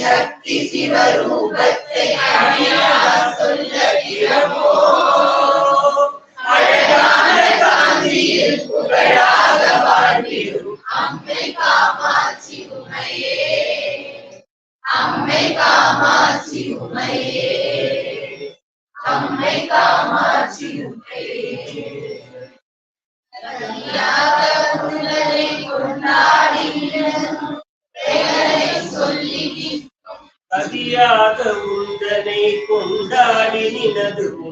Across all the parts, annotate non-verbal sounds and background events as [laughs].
சக்தி சிவரூபத்தை அணியார் சொல்ல கொண்டாடி நினதுவும்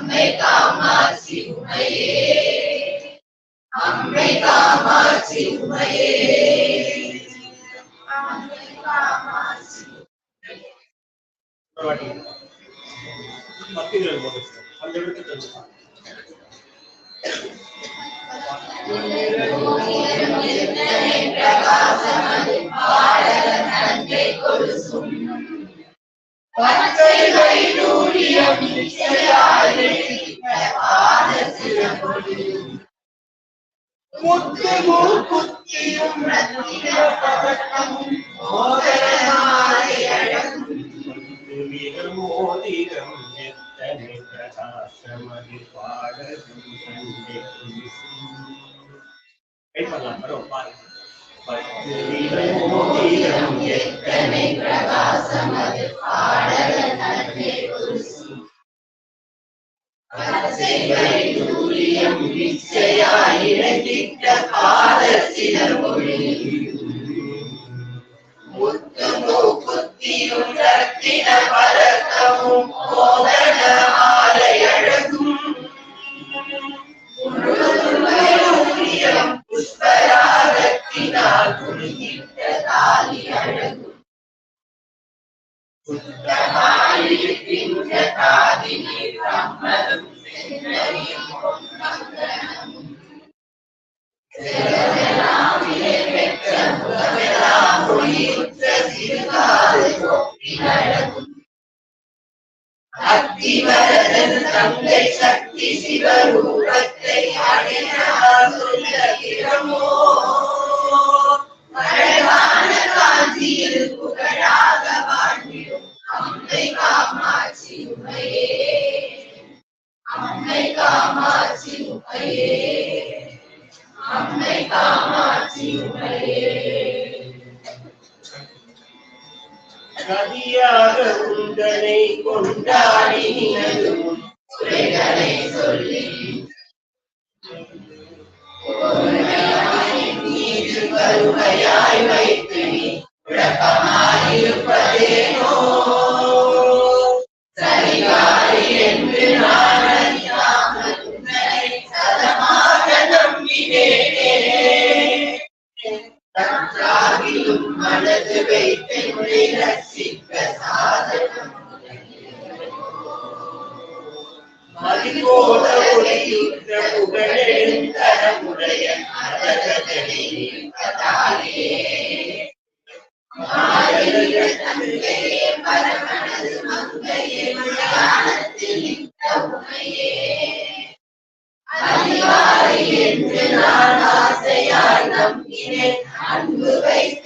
அம்மை காமாட்சி உமையே அம்மை காமாட்சி உமையே அம்மை காமாட்சி போட்டு அந்த இடத்துக்கு தெரிஞ்சுக்கலாம் பிரகாசமது கொலுசும் ரத்தின பதக்கமும் மோதிரம் எத்தனை பிரகாசமதி பண்ணலாம் முத்து மூக்குத்தியும் ரத்தின பதக்கமும் மோகன சக்தி சிவரூபத்தை அடையாள சொல்ல திறமோ காஞ்சியில் புகழாக வாழ்ந்திடும் அம்மை காமாட்சி உமையே அம்மை காமாட்சி உமையே அம்மை காமாட்சி உமையே நதியாக உந்தனை கொண்டாடி குறைகளை சொல்லி கருமையாய் வைத்து Amen. [laughs] அன்பு வைத்தென்னையாழ்வார்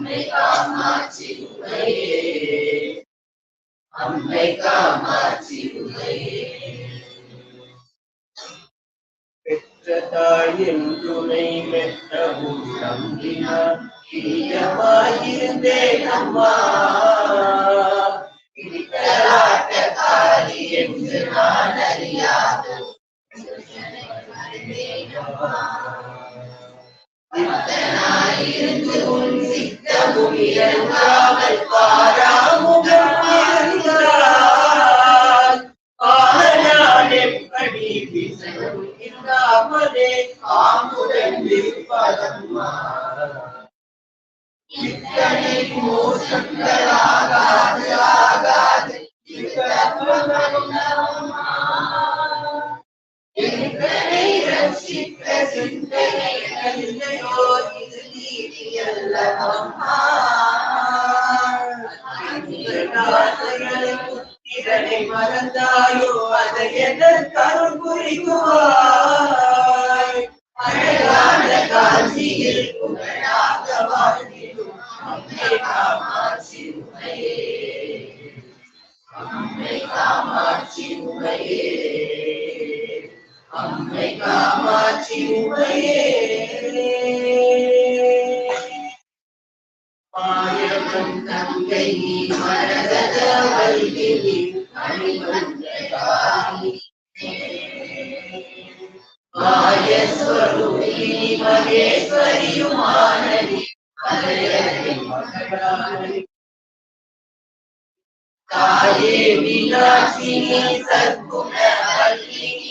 அம்மை காமாட்சி உமையே அம்மை காமாட்சி உமையே பெற்ற தாய் என்றுனை மெத்தவும் நம்பினார் பிரியமாயிருந்தேன் அம்மா என்று நான் அறியாது இருந்து உன் சித்தமும் பாராமுகம் இத்தனை மோசங்களாகாது ஆகாது எங்களை ரட்சிக்க சிந்தனை இல்லையோ மறந்தாயோ அதை எதற்கருள் புரிவாய் அழகான காஞ்சியில் புகழாக வாழ்ந்திடும் அம்மை காமாட்சி உமையே அம்மை காமாட்சி உமையே. அம்மை காமாட்சி உமையே. மாயவன் தங்கை மரகத தாயே சத்குண வல்லினி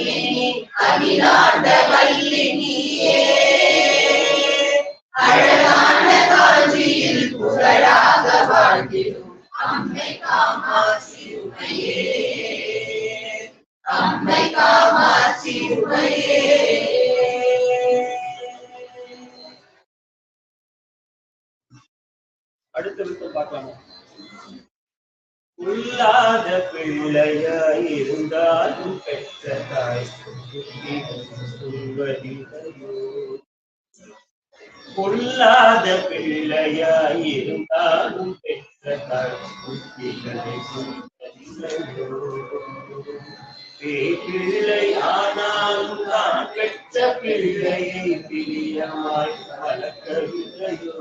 பெற்ற பெரிய இல்லாத பிள்ளையாயிருந்தாலும் பெற்ற பெற்ற தாய் பிள்ளை ஆனாலும் தான் பெற்ற பிள்ளையை பிரியமாய் வளர்க்கவில்லையோ.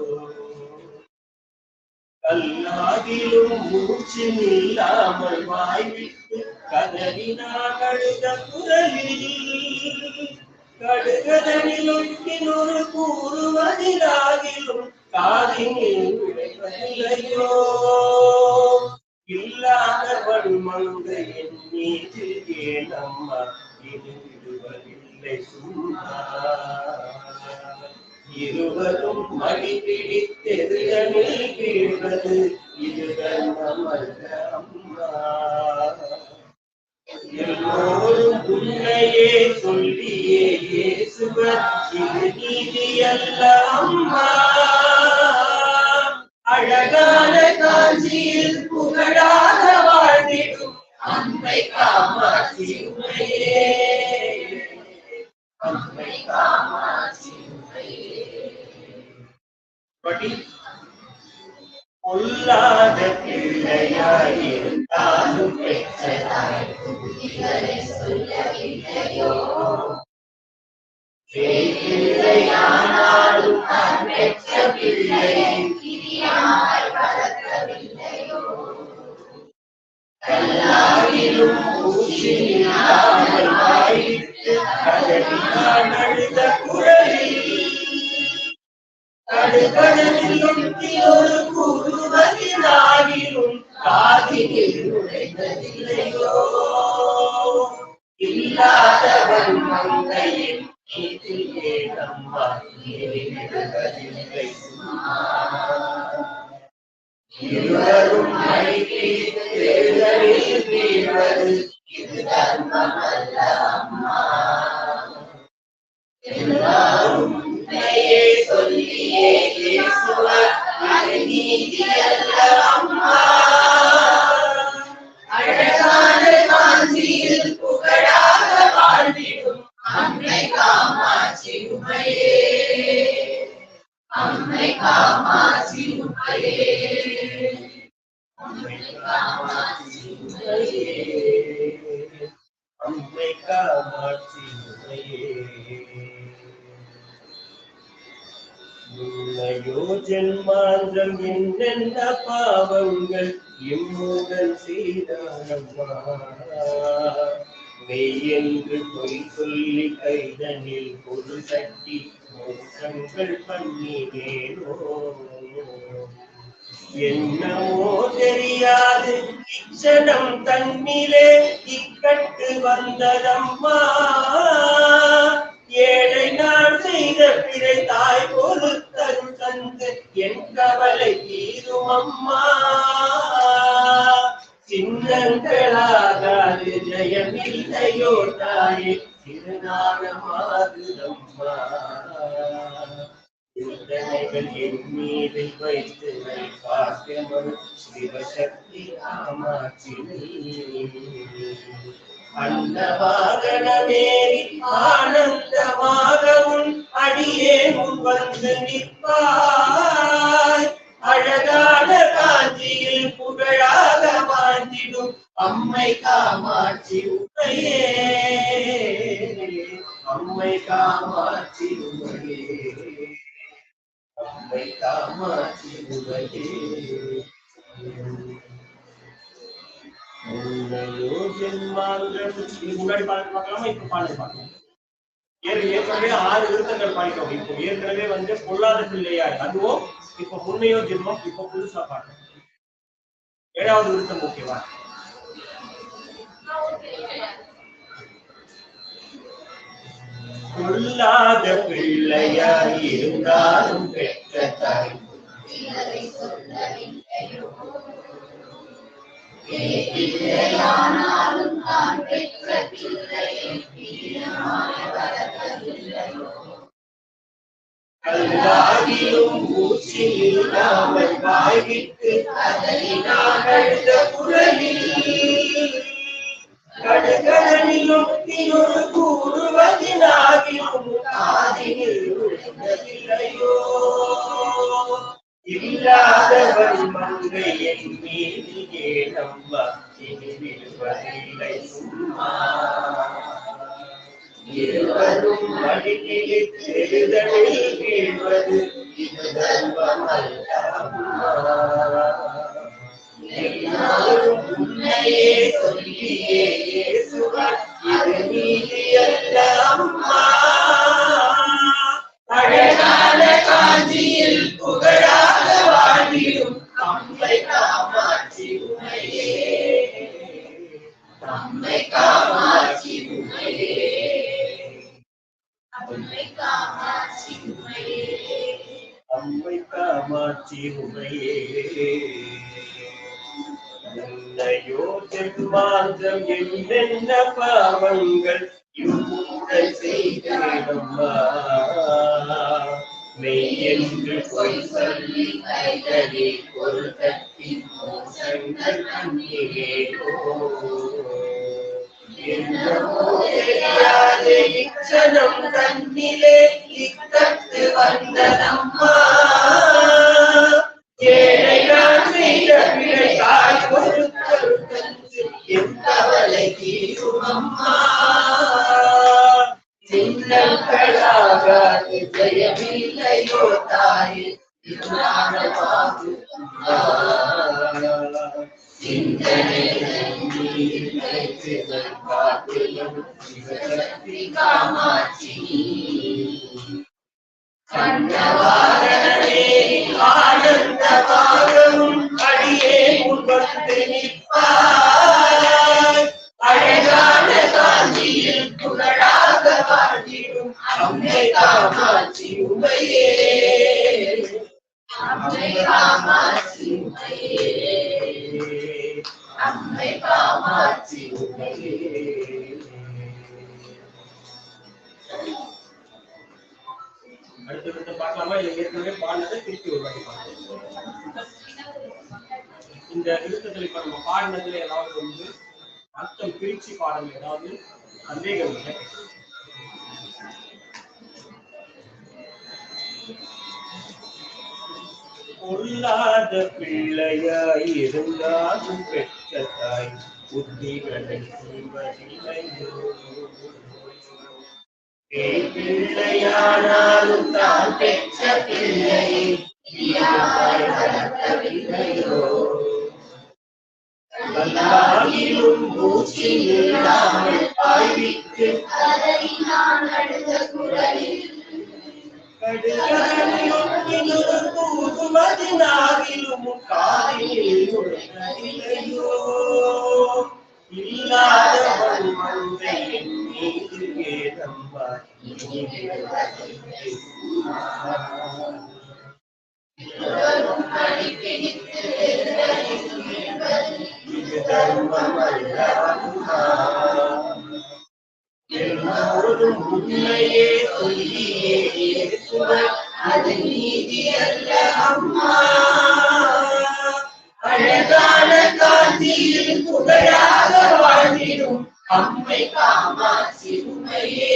கல்லாகிலும் மூச்சு இல்லாமல் வாய்விட்டு கதறினார் அழுத குரலில். கடுகதனிலும் கூறுவதிலாகிலும் காதினில் விளைவதில்லையோ? இல்லாதவள் மங்கை என் மீது ஏனம்மா இது விடுவதில்லை சும்மா. இருவரும் மடி பிடித்தெருகனில் வீழ்வது இது அம்மா. இயேசுவர் அழகான காஞ்சியில் புகழாக வாழ்ந்திடும் அன்பை காமாட்சி உமையே என்னென்ன பாவங்கள்? இம்முடன் செய்தானம்மா. மெய்யென்று பொய் சொல்லி கைதனில் பொது தட்டி மோசங்கள் பண்ணினேனோ? என்னமோ தெரியாது. இச்சனம் தன்னிலே இக்கட்டு வந்ததம்மா. ஏழை நான் செய்த பிறை தாய் பொறுத்தருள் தந்து என் கவலை தீரும் அம்மா. சின்னங்களாகாது ஜெயமில்லையோ தாயே திருநாளமாகுதம்மா. சிந்தனைகள் என் மீது வைத்து பாக்கியமனு சிவசக்தி காமாட்சி அன்னவாகனமேறி ஆனந்தமாக உன் அடியே முன் வந்து நிற்பாய். அழகான காஞ்சியில் புகழாக வாழ்ந்திடும் அம்மை காமாட்சி உமையே. அம்மை காமாட்சி உமையே. அம்மை காமாட்சி உமையே. முன்னாடி பாடல் பார்க்கலாமா இப்ப பாடல் பார்க்கலாம் ஏற்கனவே ஆறு விருத்தங்கள் பாடிட்டோம் இப்போ ஏற்கனவே வந்து பொல்லாத பிள்ளையார் அதுவும் இப்போ உண்மையோ ஜென்மம் இப்போ புதுசா பாடுறோம் ஏழாவது விருத்தம் ஓகேவா பொல்லாத பிள்ளையாய் இருந்தாலும் பெற்ற தாய் கல்லாகிலும் மூச்சு இல்லாமல் வாய்விட்டு கதறினான் அழுத குரலில் கடுகடலிலும் கூறுவதினாகிலும் காதினில் விழுந்ததில்லையோ இல்லாதவன் மங்கை என் மீது ஏனம்மா இனி சும்மா. இருவரும் மடிக்கிலே தெருதலில் வீழ்வது இது தர்மம் உன்னையே சொல்லியே இச்சனம் தன்னிலே இக்கட்டு வந்ததம்மா ஏழை நான் செய்த பிழையாய் பொறுத்தல் தந்து என் கவலை தீருமம்மா சின்னங்களாக ஜெயமில்லையோ தாயே திருநாளமாகு காமாட்சி வாழ்ந்திடும் அம்மை காமாட்சி உமையே அம்மை காமாட்சி உமையே அம்மை காமாட்சி உமையே அடுத்த பார்க்கலாமா இல்லை ஏற்கனவே பாடினதை திருப்பி ஒரு வாட்டி பார்க்கலாம் இந்த நிறுத்தத்தில் இப்போ நம்ம பாடினதுல ஏதாவது வந்து அர்த்தம் பிரிச்சு பாடல ஏதாவது சந்தேகம் இல்லை பொல்லாத பிள்ளையாயிருந்தாலும் பெற்ற தாய் புத்திகளை செய்வதில்லையோ பிள்ளையானாலும் தான் பெற்ற பிள்ளையை வளர்க்கவில்லையோ. இல்லாமல் நான் அழுத குரலில் தூதுவதினாகிலும் காதில் இல்லாதவன் மந்தை மீது இது தர்மம் உண்மையே இயேசுவர் அது நீதி அல்ல அம்மா அழகான காந்தியில் புகழாக வாழ்ந்திடும் அம்மை காமாட்சி உமையே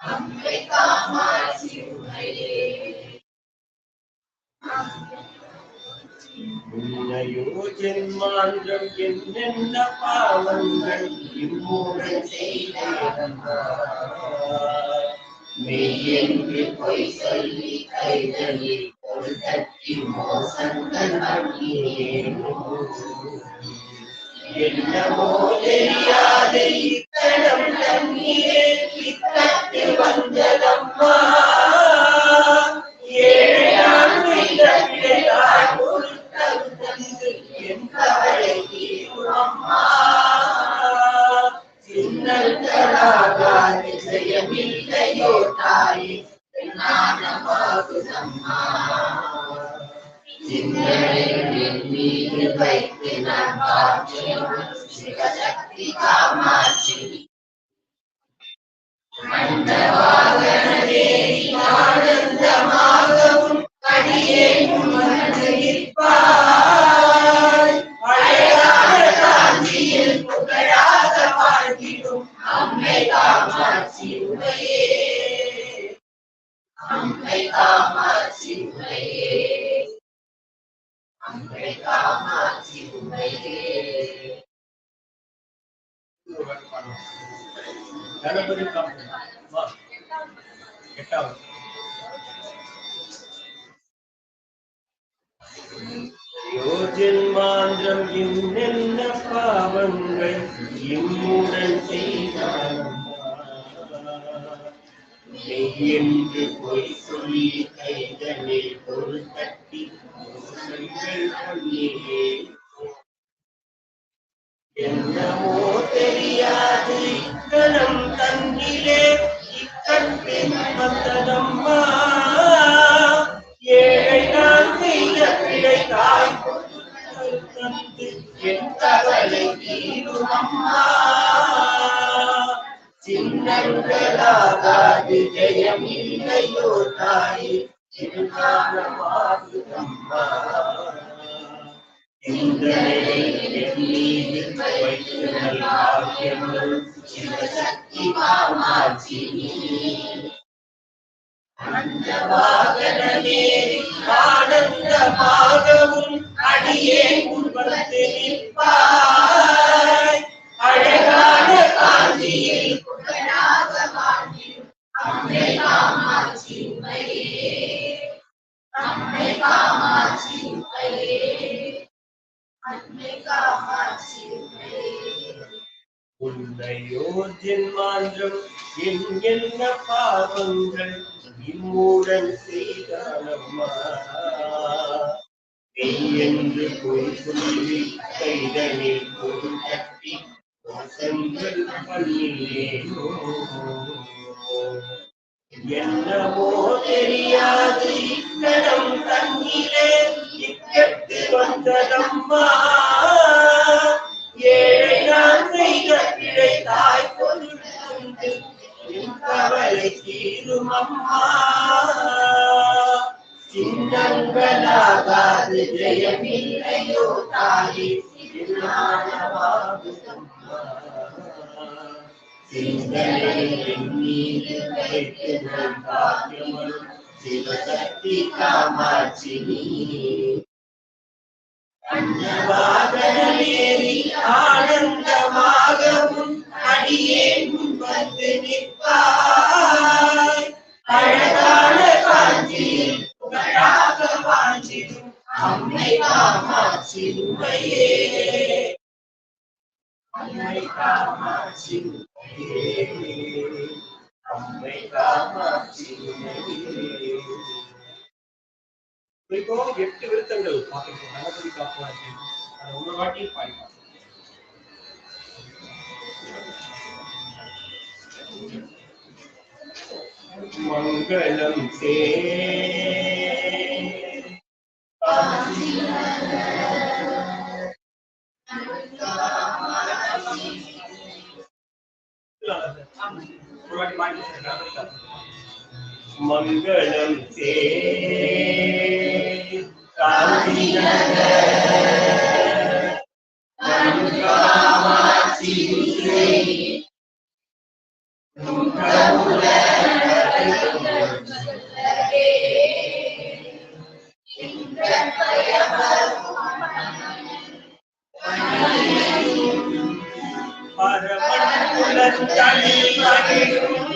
அம்மை காமாட்சி உமையே உன்னையோ ஜென்மாந்தம் என்னென்ன பாவங்கள் இம்மூடன் செய்தேனம்மா மெய்யென்று பொய் சொல்லி கைகளில் ஒரு தட்டி மோசங்கள் பண்ணினேனோ என்னமோ தெரியாத இத்தனம் தண்ணீரே இத்தட்டு வந்ததம் எட்டாவது யோஜன்மாந்திரம் என்னென்ன பாவங்கள்? இம்முடன் செய்தான் மெய்யென்று பொய் சொல்லி கைதனில் பொருள் தட்டி என்னமோ தெரியாது இக்கணம் தன்னிலே இக்கட்டின் வந்ததம்மா அன்னை ஜென்மாந்திரம் என் என்ன பாவங்கள்? இம்முடன் செய்தானம்மா? மெய் என்று பொய் சொல்லி கைதனில் பொருள் கட்டி வசங்கள் பண்ணினேனோ என்னவோ தெரியாது இக்கணம் தண்ணிலே இக்கட்டு வந்ததம்மா. ஏழை நான் செய்த பிழை தாய் பொருள் கவலை தீரும் அம்மா சின்னங்களாகாது ஜெயமில்லையோ தாயே திருநாளமாகுதம்மா. சிந்தனையில் என் மீது வைத்து நல் பாக்கியமருள் சிவசக்தி காமாட்சி நீ அன்னவாகனமேறி ஆனந்தமாகவும் அடியே முன் வந்து நிற்பாய் அழகான காஞ்சியில் புகழாக வாஞ்சிடும் அம்மை காமாட்சி உமையே அம்மை காமாட்சி உமையே அம்மை காமாட்சி உமையே இப்போ எட்டு விருத்தங்கள் பார்த்துருக்கோம் காப்பாற்றி அதை ஒரு வாட்டி பாடி மங்களம் சே வாட்டி பாடி பார்ப்போம். மங்களம் சே காந்தி மகிழும்